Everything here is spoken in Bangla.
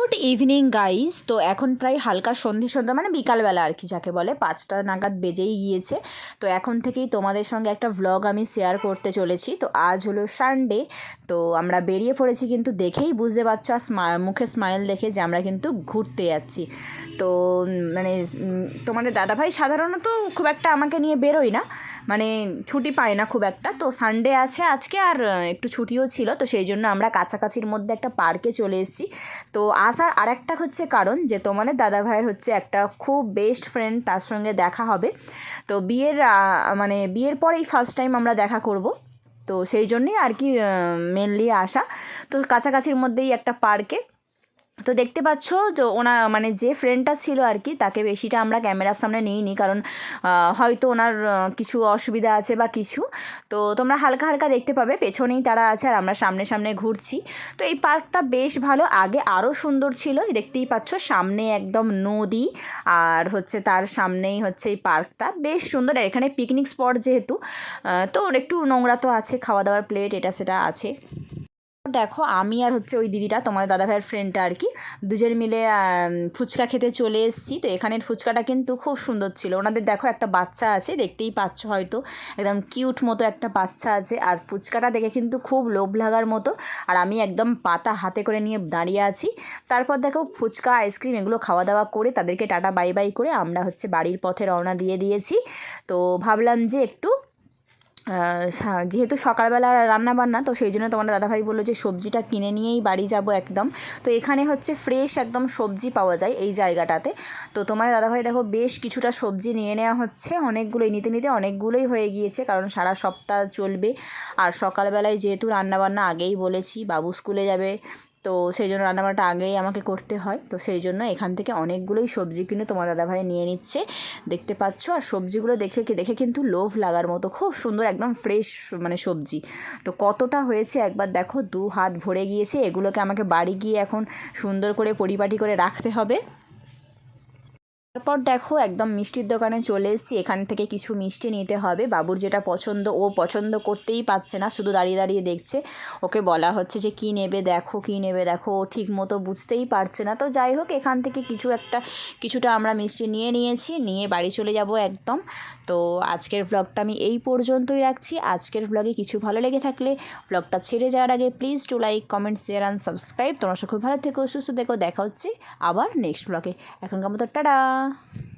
গুড ইভিনিং গাইজ তো এখন প্রায় হালকা সন্ধে সন্ধ্যা মানে বিকালবেলা আর কি, যাকে বলে পাঁচটা নাগাদ বেজেই গিয়েছে। তো এখন থেকেই তোমাদের সঙ্গে একটা ভ্লগ আমি শেয়ার করতে চলেছি। তো আজ হলো সানডে তো আমরা বেরিয়ে পড়েছি কিন্তু দেখেই বুঝতে পারছ, আর মুখে স্মাইল দেখে যে আমরা কিন্তু ঘুরতে যাচ্ছি। তো মানে তোমাদের দাদাভাই সাধারণত খুব একটা আমাকে নিয়ে বেরোয় না। মানে ছুটি পায় না খুব একটা। তো সানডে আছে আজকে আর একটু ছুটিও ছিল। তো সেই জন্য আমরা কাছাকাছির মধ্যে একটা পার্কে চলে এসেছি। তো আসার আরেকটা হচ্ছে কারণ যে তোমাদের দাদা ভাইয়ের হচ্ছে একটা খুব বেস্ট ফ্রেন্ড তার সঙ্গে দেখা হবে। তো বিয়ের মানে বিয়ের পরেই ফার্স্ট টাইম আমরা দেখা করব। তো সেই জন্যই আর কি মেনলি আসা। তো কাছাকাছির মধ্যেই একটা পার্কে তো দেখতে পাচ্ছ তো ওনা মানে যে ফ্রেন্ডটা ছিল আর কি তাকে বেশিটা আমরা ক্যামেরার সামনে নিই নিইনি, কারণ হয়তো ওনার কিছু অসুবিধা আছে বা কিছু। তো তোমরা হালকা হালকা দেখতে পাবে, পেছনেই তারা আছে আর আমরা সামনে সামনে ঘুরছি। তো এই পার্কটা বেশ ভালো, আগে আরও সুন্দর ছিল দেখতেই পাচ্ছ সামনে একদম নদী, আর হচ্ছে তার সামনেই হচ্ছে এই পার্কটা, বেশ সুন্দর। এখানে পিকনিক স্পট যেহেতু তো একটু নোংরা তো আছে খাওয়া দাওয়ার প্লেট এটা সেটা আছে। দেখো, আমি আর হচ্ছে ওই দিদিটা, তোমাদের দাদা ভাইয়ের ফ্রেন্ডটা আর কি, দুজন মিলে ফুচকা খেতে চলে এসেছি। তো এখানের ফুচকাটা কিন্তু খুব সুন্দর ছিল। ওনাদের দেখো একটা বাচ্চা আছে, দেখতেই পাচ্ছ হয়তো, একদম কিউট মতো একটা বাচ্চা আছে। আর ফুচকাটা দেখে কিন্তু খুব লোভ লাগার মতো। আর আমি একদম পাতা হাতে করে নিয়ে দাঁড়িয়ে আছি। তারপর দেখো, ফুচকা, আইসক্রিম এগুলো খাওয়া দাওয়া করে তাদেরকে টাটা বাই বাই করে আমরা হচ্ছে বাড়ির পথে রওনা দিয়ে দিয়েছি। তো ভাবলাম যে একটু যেহেতু সকালবেলা রান্না বান্না, তো সেই জন্য তোমাদের দাদাভাই বলল যে সবজিটা কিনে নিয়েই বাড়ি যাব একদম। তো এখানে হচ্ছে ফ্রেশ একদম সবজি পাওয়া যায় এই জায়গাটাতে। তো তোমার দাদাভাই দেখো বেশ কিছুটা সবজি নিয়ে নেওয়া হচ্ছে, অনেকগুলোই নিতে নিতে অনেকগুলোই হয়ে গিয়েছে, কারণ সারা সপ্তাহ চলবে। আর সকালবেলায় যেহেতু রান্নাবান্না আগেই বলেছি, বাবু স্কুলে যাবে তো সেই জন্য রান্নাবান্নাটা আগেই আমাকে করতে হয়। তো সেই জন্য এখান থেকে অনেকগুলোই সবজি কিনে তোমার দাদাভাই নিয়ে নিচ্ছে। দেখতে পাচ্ছ? আর সবজিগুলো দেখে কি, দেখে কিন্তু লোভ লাগার মতো। খুব সুন্দর, একদম ফ্রেশ মানে সবজি। তো কতটা হয়েছে একবার দেখো, দু হাত ভরে গিয়েছে। এগুলোকে আমাকে বাড়ি গিয়ে এখন সুন্দর করে পরিপাটি করে রাখতে হবে। তারপর দেখো একদম মিষ্টির দোকানে চলে এসেছি। এখান থেকে কিছু মিষ্টি নিতে হবে। বাবুর যেটা পছন্দ, ও পছন্দ করতেই পারছে না, শুধু দাঁড়িয়ে দাঁড়িয়ে দেখছে। ওকে বলা হচ্ছে যে, কী নেবে দেখো, কী নেবে দেখো। ও ঠিক মতো বুঝতেই পারছে না। তো যাই হোক, এখান থেকে কিছু একটা, কিছুটা আমরা মিষ্টি নিয়ে নিয়েছি, নিয়ে বাড়ি চলে যাব একদম। তো আজকের ব্লগটা আমি এই পর্যন্তই রাখছি। আজকের ব্লগে কিছু ভালো লেগে থাকলে ব্লগটা ছেড়ে যাওয়ার আগে please to like comment share and subscribe তোমার সব খুব ভালো থেকো, সুস্থ থেকো। দেখা হচ্ছে আবার নেক্সট ব্লগে এখনকার মতো, টাটা! 嗯。